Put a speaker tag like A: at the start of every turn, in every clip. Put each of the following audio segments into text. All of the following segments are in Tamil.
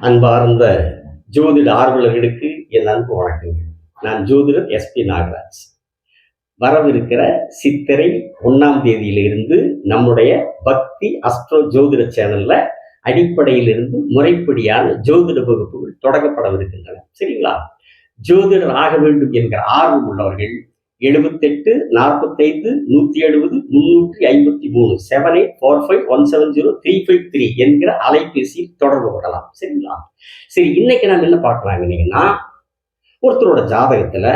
A: அன்பார்ந்த ஜோதிட ஆர்வலர்களுக்கு என் அன்பு வணக்கங்கள். நான் ஜோதிடர் எஸ்பி நாகராஜ். வரவிருக்கிற சித்திரை ஒன்றாம் தேதியிலிருந்து நம்முடைய பக்தி அஸ்ட்ரோ ஜோதிட சேனல்ல அடிப்படையிலிருந்து முறைப்படியான ஜோதிட வகுப்புகள் தொடங்கப்படவிருக்கின்றன. சரிங்களா? ஜோதிடர் ஆக வேண்டும் என்கிற ஆர்வம் உள்ளவர்கள் எழுபத்தெட்டு நாற்பத்தைந்து நூத்தி எழுபது முன்னூற்றி ஐம்பத்தி மூணு seven eight four five one seven zero three five three என்கிற அலைபேசியில் தொடர்பு கொள்ளலாம். சரிங்களா? சரி இன்னைக்கு நம்ம என்ன பார்க்கலாங்கன்னா ஒருத்தரோட ஜாதகத்துல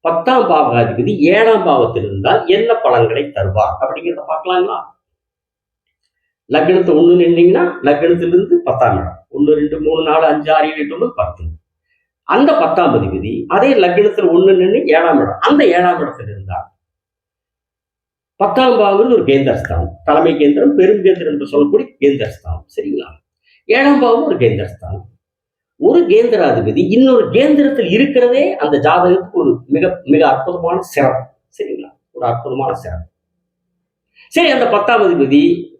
A: பத்தாம் பாவகாதிபதி ஏழாம் பாவத்தில் இருந்தால் என்ன பலன்களை தருவார் அப்படிங்கிறத பார்க்கலாங்களா? லக்னத்தை ஒண்ணு நின்றீங்கன்னா லக்னத்திலிருந்து பத்தாம் இடம். ஒன்று ரெண்டு மூணு நாலு அஞ்சு ஆறு ஏழு எட்டு ஒன்பது பத்து. அந்த பத்தாம் அதிபதி அதே லக்னத்தில் ஒண்ணு நின்று ஏழாம் இடம். அந்த ஏழாம் இடத்தில் இருந்தார். பத்தாம் பாவம் ஒரு கேந்திரஸ்தானம். தலைமை கேந்திரம் பெரும் கேந்திரம் என்று சொல்லக்கூடிய கேந்திரஸ்தானம். சரிங்களா? ஏழாம் பாவம் ஒரு கேந்திரஸ்தானம். ஒரு கேந்திராதிபதி இன்னொரு கேந்திரத்தில் இருக்கிறதே அந்த ஜாதகத்துக்கு ஒரு மிக மிக அற்புதமான சிறப்பு. சரிங்களா? ஒரு அற்புதமான சிறப்பு. சரி அந்த பத்தாம் அதிபதி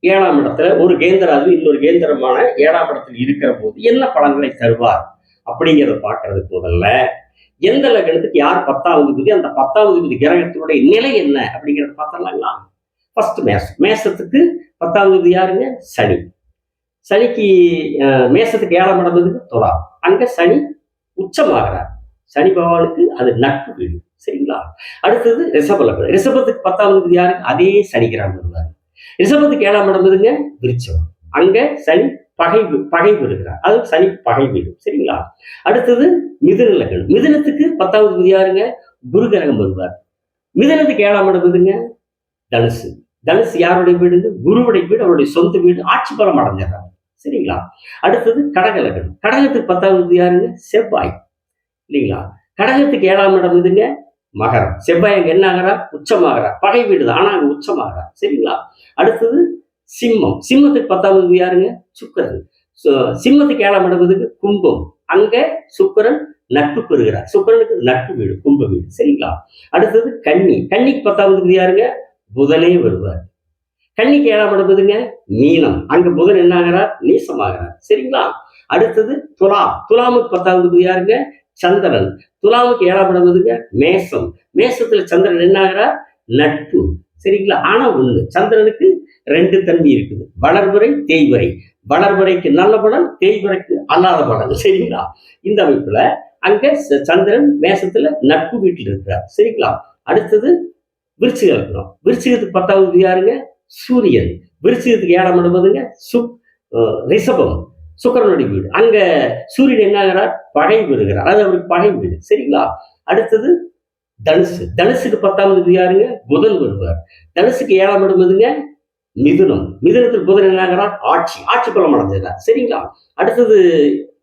A: ஏழாம் இடத்துல ஒரு கேந்திராதிபதி இன்னொரு கேந்திரமான ஏழாம் இடத்தில் இருக்கிற போது என்ன பலன்களை தருவார்? அப்படிங்கிறத பார்க்கறதுக்கு முதல்ல எந்த லக்னத்துக்கு யார் பத்தாவது விதி அந்த பத்தாவது விதி கிரகத்தினுடைய நிலை என்ன அப்படிங்கிறத பார்த்தலாங்களா ஃபர்ஸ்ட் மேசம் மேசத்துக்கு பத்தாவது விதி யாருங்க? சனி. சனிக்கு மேசத்துக்கு ஏழாம் இடத்துக்கு துலா. அங்க சனி உச்சமாகிறார். சனி பகவானுக்கு அது நட்பு வீடு. சரிங்களா? அடுத்தது ரிஷப லக்னம் ரிஷபத்துக்கு பத்தாவது விதி யாருக்கு அதே சனி கிரகம் இருந்தார் ரிஷபத்துக்கு ஏழாம் இடம் எதுங்க விருச்சம் அங்க சனி பகை பகை பெறுகிறார் அது சனி பகை வீடு சரிங்களா? அடுத்தது மிதுன லக்னம் மிதுனத்துக்கு பத்தாவது விதி யாருங்க? குரு கிரகம் வருவார். மிதுனத்துக்கு ஏழாம் இடம் எதுங்க? தனுசு. தனுசு யாருடைய வீடு குருவுடைய வீடு அவருடைய சொந்த வீடு. ஆட்சி பலம் அடைஞ்சிடறாங்க சரிங்களா? அடுத்தது கடக லக்னம் கடகத்துக்கு பத்தாவது விதி யாருங்க? செவ்வாய். இல்லைங்களா? கடகத்துக்கு ஏழாம் இடம் எதுங்க? மகரம். செவ்வாய் அங்க என்ன ஆகிறார்? உச்சமாகிறா பகை வீடு தான் ஆனா அங்க உச்சமாகிறா சரிங்களா? அடுத்தது சிம்மம். சிம்மத்துக்கு பத்தாவது யாருங்க? சுக்கரன். சு- சிம்மத்துக்கு ஏழாம் இடம் எதுக்கு? கும்பம். அங்க சுக்கரன் நட்பு பெறுகிறார். சுக்கரனுக்கு நட்பு வீடு கும்ப வீடு. சரிங்களா? அடுத்தது கன்னி. கன்னிக்கு பத்தாவது யாருங்க? புதனே வருவார். கன்னிக்கு ஏழாம் இடம் எதுங்க? மீனம். அங்க புதன் என்ன ஆகிறார் நீசமாகிறார். சரிங்களா? அடுத்தது துலா துலாமுக்கு பத்தாவது யாருங்க? சந்திரன். துலாமுக்கு ஏழாம் இடம் எதுங்க? மேசம். மேசத்துல சந்திரன் என்ன ஆகிறார் நட்பு. சரிங்களா? ஆனா ஒண்ணு சந்திரனுக்கு ரெண்டு தன்மை இருக்குது. வளர்வரை தேய்வரை வளர்வரைக்கு நல்ல பலன் தேய்வரைக்கு அல்லாத பலன். சரிங்களா? இந்த அமைப்புல அங்க ச- சந்திரன் மேசத்துல நட்பு வீட்டில் இருக்கிறார். சரிங்களா? அடுத்தது விருச்சிக லக்னம். விருச்சிகத்துக்கு பத்தாவது யாருங்க? சூரியன். விருச்சிகத்துக்கு ஏழாம் இடம் எதுங்க? சுக் ரிஷபம். சுக்கரனுடைய வீடு. அங்க சூரியன் என்ன ஆகிறார்? பகை பெறுகிறார் அது அவருக்கு பகை வீடு. சரிங்களா? அடுத்தது தனுசு. தனுசுக்கு பத்தாம் விதி யாருங்க? புதன் வருவார். தனுசுக்கு ஏழாம் இடம் எதுங்க? மிதுனம். மிதுனத்தில் புதன் என்னாகிறார் ஆட்சி. ஆட்சி பலம் அடைஞ்சிடறார் சரிங்களா? அடுத்தது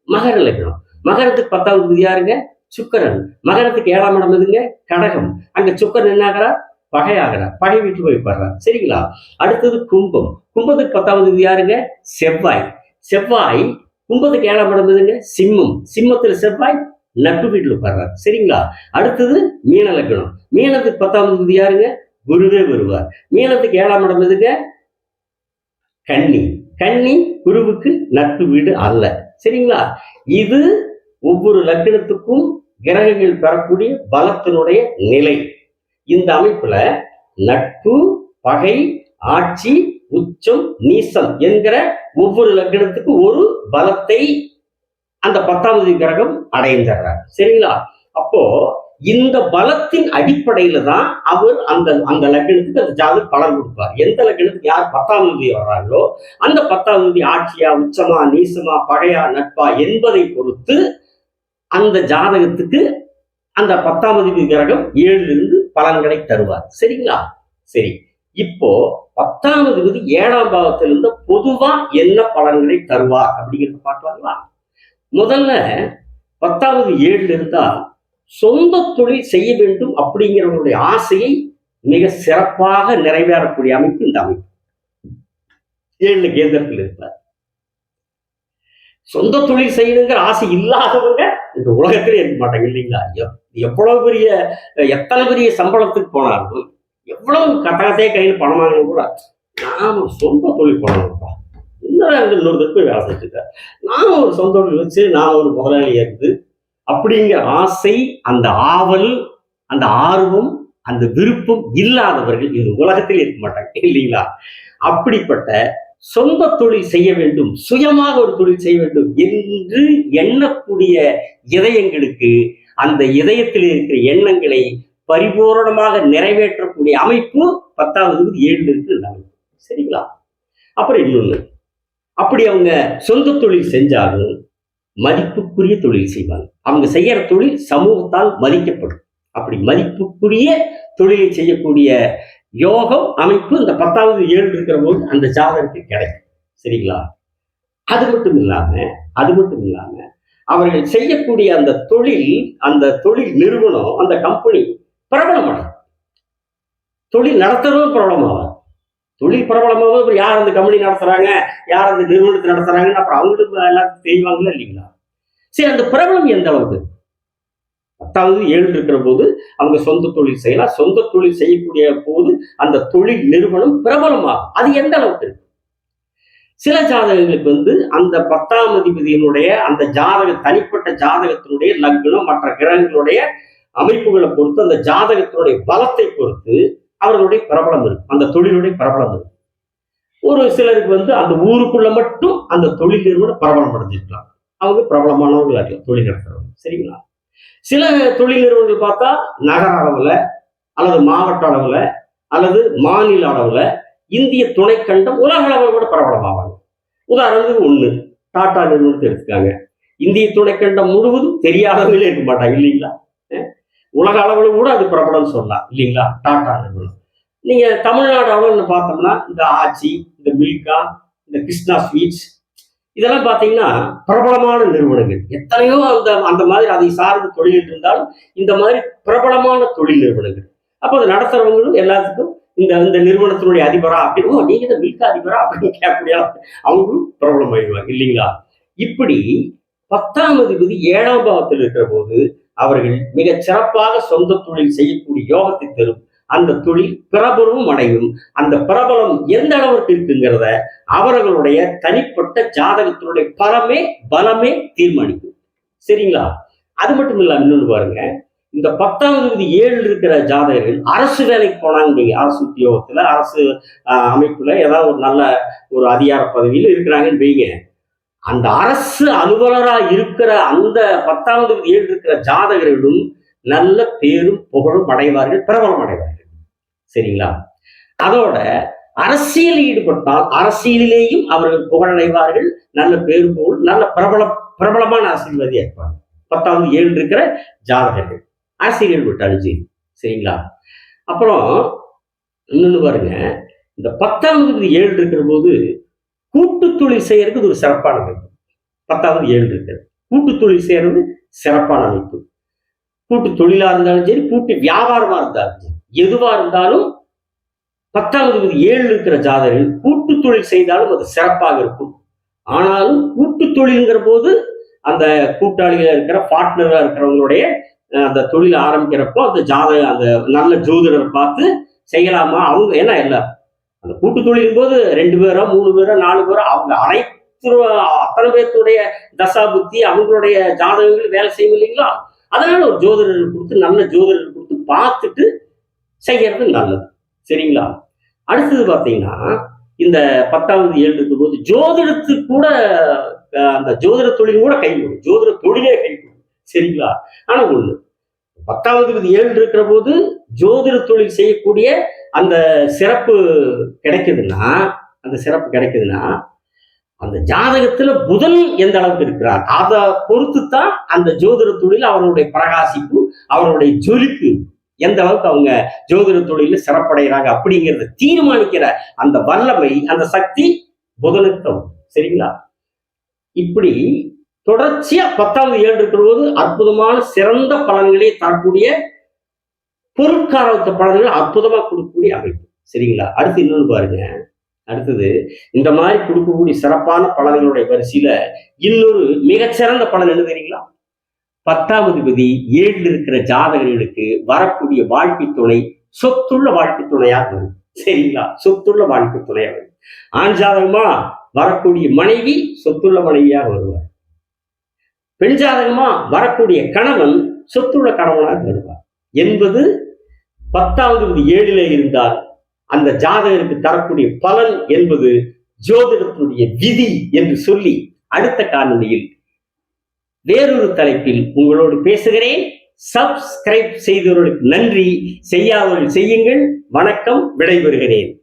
A: மகர லக்னம். மகரத்துக்கு பத்தாவது விதி யாருங்க? சுக்கரன். மகரத்துக்கு ஏழாம் இடம் எதுங்க? கடகம். அங்க சுக்கரன் என்னாகிறார் பகையாகிறார். பகை வீட்டு போய் படுறார் சரிங்களா? அடுத்தது கும்பம். கும்பத்துக்கு பத்தாவது விதி யாருங்க? செவ்வாய். செவ்வாய் கும்பத்துக்கு ஏழாம் இடம் எதுங்க? சிம்மம். சிம்மத்தில் செவ்வாய் நட்பு வீட்டில் உட்கார்றார். சரிங்களா? அடுத்தது மீன லக்னம் மீனத்துக்கு பத்தாவது விதி யாருங்க? குருவே வருவார். மீனத்துக்கு ஏழாம் இடம் எதுங்க? கன்னி. கன்னி குருவுக்கு நட்பு வீடு அல்ல. சரிங்களா? இது ஒவ்வொரு லக்னத்துக்கும் கிரகங்கள் பெறக்கூடிய பலத்தினுடைய நிலை. இந்த அமைப்புல நட்பு பகை ஆட்சி உச்சம் நீசம் என்கிற ஒவ்வொரு லக்கணத்துக்கும் ஒரு பலத்தை அந்த பத்தாவது கிரகம் அடைந்துடுறார் சரிங்களா? அப்போ இந்த பலத்தின் அடிப்படையில தான் அவர் அந்த அந்த லக்னத்துக்கு அந்த ஜாதகம் பலன் கொடுப்பார். எந்த லக்னத்துக்கு யார் பத்தாம் தேதி வர்றாங்களோ அந்த பத்தாம் தேதி ஆட்சியா உச்சமா நீசமா பகையா நட்பா என்பதை பொறுத்து அந்த ஜாதகத்துக்கு அந்த பத்தாம் தேதி கிரகம் ஏழுல இருந்து பலன்களை தருவார். சரிங்களா? சரி. இப்போ பத்தாவது விதி ஏழாம் பாவத்திலிருந்து பொதுவா என்ன பலன்களை தருவார் அப்படிங்கிறத பார்க்கலாங்களா முதல்ல பத்தாவது ஏழுல இருந்தா சொந்த தொழில் செய்ய வேண்டும் அப்படிங்கிறவங்களுடைய ஆசையை மிக சிறப்பாக நிறைவேறக்கூடிய அமைப்பு இந்த அமைப்பு. ஏழு கேந்திரத்தில் இருப்பார். சொந்த தொழில் செய்யணுங்கிற ஆசை இல்லாதவங்க இந்த உலகத்திலே இருக்க மாட்டாங்க இல்லைங்களா? எப்- எவ்வளவு பெரிய எத்தனை பெரிய சம்பளத்துக்கு போனாலும் எவ்வளவு கட்டகத்தையே கையில் பணம் கூட நாம சொந்த தொழில் பண்ணணும்ப்பா. இன்னொரு இன்னொருத்தர் போய் வேலை செஞ்சுட்டு? நான் ஒரு சொந்த தொழில் வச்சு நான் ஒரு முதலாளி இருந்து அப்படிங்கிற ஆசை அந்த ஆவல் அந்த ஆர்வம் அந்த விருப்பம் இல்லாதவர்கள் இந்த உலகத்தில் இருக்க மாட்டாங்க இல்லைங்களா? அப்படிப்பட்ட சொந்த தொழில் செய்ய வேண்டும் சுயமாக ஒரு தொழில் செய்ய வேண்டும் என்று எண்ணக்கூடிய இதயங்களுக்கு அந்த இதயத்தில் இருக்கிற எண்ணங்களை பரிபூரணமாக நிறைவேற்றக்கூடிய அமைப்பு பத்தாவது ஏழு இருக்கு சரிங்களா? அப்புறம் இன்னொன்னு. அப்படி அவங்க சொந்த தொழில் செஞ்சாலும் மதிப்புக்குரிய தொழில் செய்வாங்க. அவங்க செய்யற தொழில் சமூகத்தால் மதிக்கப்படும். அப்படி மதிப்புக்குரிய தொழிலை செய்யக்கூடிய யோகம் அமைப்பு இந்த பத்தாவது ஏழு இருக்கிற போது அந்த ஜாதகத்துக்கு கிடைக்கும். சரிங்களா? அது மட்டும் இல்லாம அது மட்டும் இல்லாம அவர்கள் செய்யக்கூடிய அந்த தொழில் அந்த தொழில் நிறுவனம் அந்த கம்பெனி பிரபலமடையும் தொழில் நடத்துறதும் பிரபலமாகும் தொழில் பிரபலமாக அப்புறம் யார் அந்த கம்பெனி நடத்துறாங்க யார் அந்த நிறுவனத்தை நடத்துறாங்கன்னு அப்புறம் அவங்களுக்கு எல்லாத்துக்கும் செய்வாங்களா இல்லைங்களா? சரி அந்த பிரபலம் எந்த அளவுக்கு? பத்தாவது ஏழு இருக்கிற போது அவங்க சொந்த தொழில் செய்யலாம். சொந்த தொழில் செய்யக்கூடிய போது அந்த தொழில் நிறுவனம் பிரபலமாகும். அது எந்த அளவுக்கு இருக்கு? சில ஜாதகங்களுக்கு வந்து அந்த பத்தாம் அதிபதியினுடைய அந்த ஜாதக தனிப்பட்ட ஜாதகத்தினுடைய லக்னம் மற்ற கிரகங்களுடைய அமைப்புகளை பொறுத்து அந்த ஜாதகத்தினுடைய பலத்தை பொறுத்து அவர்களுடைய பிரபலம் இருக்கும் அந்த தொழிலுடைய பிரபலம் இருக்கும் ஒரு சிலருக்கு வந்து அந்த ஊருக்குள்ள மட்டும் அந்த தொழில் நிறுவனம் பிரபலம் அடைஞ்சிருக்கலாம். அவங்க பிரபலமானவர்களாக இருக்கலாம் தொழில் நடத்துறவங்க. சரிங்களா? சில தொழில் நிறுவனங்கள் பார்த்தா நகர அளவுல அல்லது மாவட்ட அளவுல அல்லது மாநில அளவுல இந்திய துணைக்கண்டம் உலக அளவில் கூட பிரபலமாவாங்க. உதாரணத்துக்கு ஒன்று டாடா நிறுவனத்தை எடுத்துக்காங்க. இந்திய துணைக்கண்டம் முழுவதும் தெரியாதவங்களே இருக்க மாட்டாங்க இல்லைங்களா? உலக அளவில் கூட அது பிரபலம் சொல்லலாம் இல்லைங்களா? டாடா நிறுவனம். நீங்க தமிழ்நாடு அளவுன்னு பார்த்தோம்னா இந்த ஆச்சி இந்த மில்கா இந்த கிருஷ்ணா ஸ்வீட்ஸ் இதெல்லாம் பார்த்தீங்கன்னா பிரபலமான நிறுவனங்கள். எத்தனையோ அந்த அந்த மாதிரி அதை சார்ந்த தொழில் இருந்தாலும் இந்த மாதிரி பிரபலமான தொழில் நிறுவனங்கள். அப்போ அதை நடத்துறவங்களும் எல்லாத்துக்கும் இந்த இந்த நிறுவனத்தினுடைய அதிபரா அப்படின்னு "ஓ, நீங்க இந்த மில்கா அதிபரா அப்படின்னு கேட்கக்கூடிய அவங்களும் பிரபலம் ஆயிடுவாங்க இல்லைங்களா? இப்படி பத்தாம் அதிபதி ஏழாம் பாவத்தில் இருக்கிற போது அவர்கள் மிகச் சிறப்பாக சொந்த தொழில் செய்யக்கூடிய யோகத்தை தரும். அந்த தொழில் பிரபலமும் அடையும். அந்த பிரபலம் எந்த அளவுக்கு இருக்குங்கிறத அவர்களுடைய தனிப்பட்ட ஜாதகத்தினுடைய பலமே பலமே தீர்மானிக்கும். சரிங்களா? அது மட்டும் இல்லாம இன்னொன்னு பாருங்க. இந்த பத்தாவது விதி ஏழு இருக்கிற ஜாதகர்கள் அரசு வேலைக்கு போனாங்க நீங்க அரசு உத்தியோகத்துல அரசு அமைப்புல ஏதாவது ஒரு நல்ல ஒரு அதிகார பதவியில இருக்கிறாங்கன்னு வைங்க. அந்த அரசு அலுவலராக இருக்கிற அந்த பத்தாவது ஏழு இருக்கிற ஜாதகர்களும் நல்ல பேரும் புகழும் அடைவார்கள் பிரபலம் அடைவார்கள். சரிங்களா? அதோட அரசியல் ஈடுபட்டால் அரசியலிலேயும் அவர்கள் புகழடைவார்கள் நல்ல பேரும் புகழ் நல்ல பிரபல பிரபலமான அரசியல்வாதியா இருப்பாங்க. பத்தாவது ஏழு இருக்கிற ஜாதகர்கள். அரசியல் ஈடுபட்டாலும் சரி சரிங்களா? அப்புறம் இன்னொன்னு பாருங்க இந்த பத்தாவது ஏழு இருக்கிற போது கூட்டு தொழில் செய்யறதுக்கு இது ஒரு சிறப்பான அமைப்பு. பத்தாவது ஏழு இருக்கிறது கூட்டு தொழில் செய்யறது சிறப்பான அமைப்பு. கூட்டு தொழிலா இருந்தாலும் சரி கூட்டு வியாபாரமா இருந்தாலும் சரி எதுவா இருந்தாலும் பத்தாவது ஏழு இருக்கிற ஜாதகர்கள் கூட்டு தொழில் செய்தாலும் அது சிறப்பாக இருக்கும். ஆனாலும் கூட்டு தொழில்ங்கிற போது அந்த கூட்டாளிகளா இருக்கிற பார்ட்னரா இருக்கிறவங்களுடைய அந்த தொழில் ஆரம்பிக்கிறப்போ அந்த ஜாதக அந்த நல்ல ஜோதிடரை பார்த்து செய்யலாமா? அவங்க ஏன்னா இல்ல அந்த கூட்டு தொழிலும் போது ரெண்டு பேரோ மூணு பேரோ நாலு பேரோ அவங்க அனைத்து அத்தனை பேர்த்துடைய தசா புத்தி அவங்களுடைய ஜாதகங்கள் வேலை செய்யும் இல்லைங்களா? அதனால ஒரு ஜோதிடர் கொடுத்து நல்ல ஜோதிடர் கொடுத்து பார்த்துட்டு செய்யறது நல்லது. சரிங்களா? அடுத்தது பார்த்தீங்கன்னா இந்த பத்தாவது ஏழு இருக்கும்போது ஜோதிடத்துக்கு கூட அந்த ஜோதிட தொழில் கூட கைவிடும் ஜோதிட தொழிலே கைவிடும் சரிங்களா? ஆனா ஒண்ணு பத்தாவது ஏழு இருக்கிற போது ஜோதிட தொழில் செய்யக்கூடிய அந்த சிறப்பு கிடைக்குதுன்னா அந்த சிறப்பு கிடைக்குதுன்னா அந்த ஜாதகத்துல புதன் எந்த அளவுக்கு இருக்கிறார் அதை பொறுத்து தான் அந்த ஜோதிட தொழில் அவருடைய பிரகாசிப்பு அவருடைய ஜொலிப்பு எந்த அளவுக்கு அவங்க ஜோதிட தொழில சிறப்படைகிறாங்க அப்படிங்கிறத தீர்மானிக்கிற அந்த வல்லமை அந்த சக்தி புதனுக்கு சரிங்களா? இப்படி தொடர்ச்சியா பத்தாவது ஏழு இருக்கிற போது அற்புதமான சிறந்த பலன்களை தரக்கூடிய பொருட்காரத்த பலன்கள் அற்புதமா கொடுக்கக்கூடிய அமைப்பு. சரிங்களா? அடுத்து இன்னொன்னு பாருங்க. அடுத்தது இந்த மாதிரி கொடுக்கக்கூடிய சிறப்பான பலன்களுடைய வரிசையில இன்னொரு மிகச்சிறந்த பலன் என்ன தெரியுங்களா? பத்தாவது விதி ஏழில் இருக்கிற ஜாதகர்களுக்கு வரக்கூடிய வாழ்க்கை துணை சொத்துள்ள வாழ்க்கை துணையாக வரும். சரிங்களா? சொத்துள்ள வாழ்க்கை துணையாக வரும். ஆண் ஜாதகமா வரக்கூடிய மனைவி சொத்துள்ள மனைவியாக வருவார். பெண் ஜாதகமா வரக்கூடிய கணவன் சொத்துள்ள கணவனாக வருவார். என்பது பத்தாவது விதி ஏழிலே இருந்தால் அந்த ஜாதகருக்கு தரக்கூடிய பலன் என்பது ஜோதிடத்தினுடைய விதி என்று சொல்லி அடுத்த காணொலியில் வேறொரு தலைப்பில் உங்களோடு பேசுகிறேன். சப்ஸ்கிரைப் செய்தவர்களுக்கு நன்றி. செய்யாதவர்கள் செய்யுங்கள். வணக்கம். விடைபெறுகிறேன்.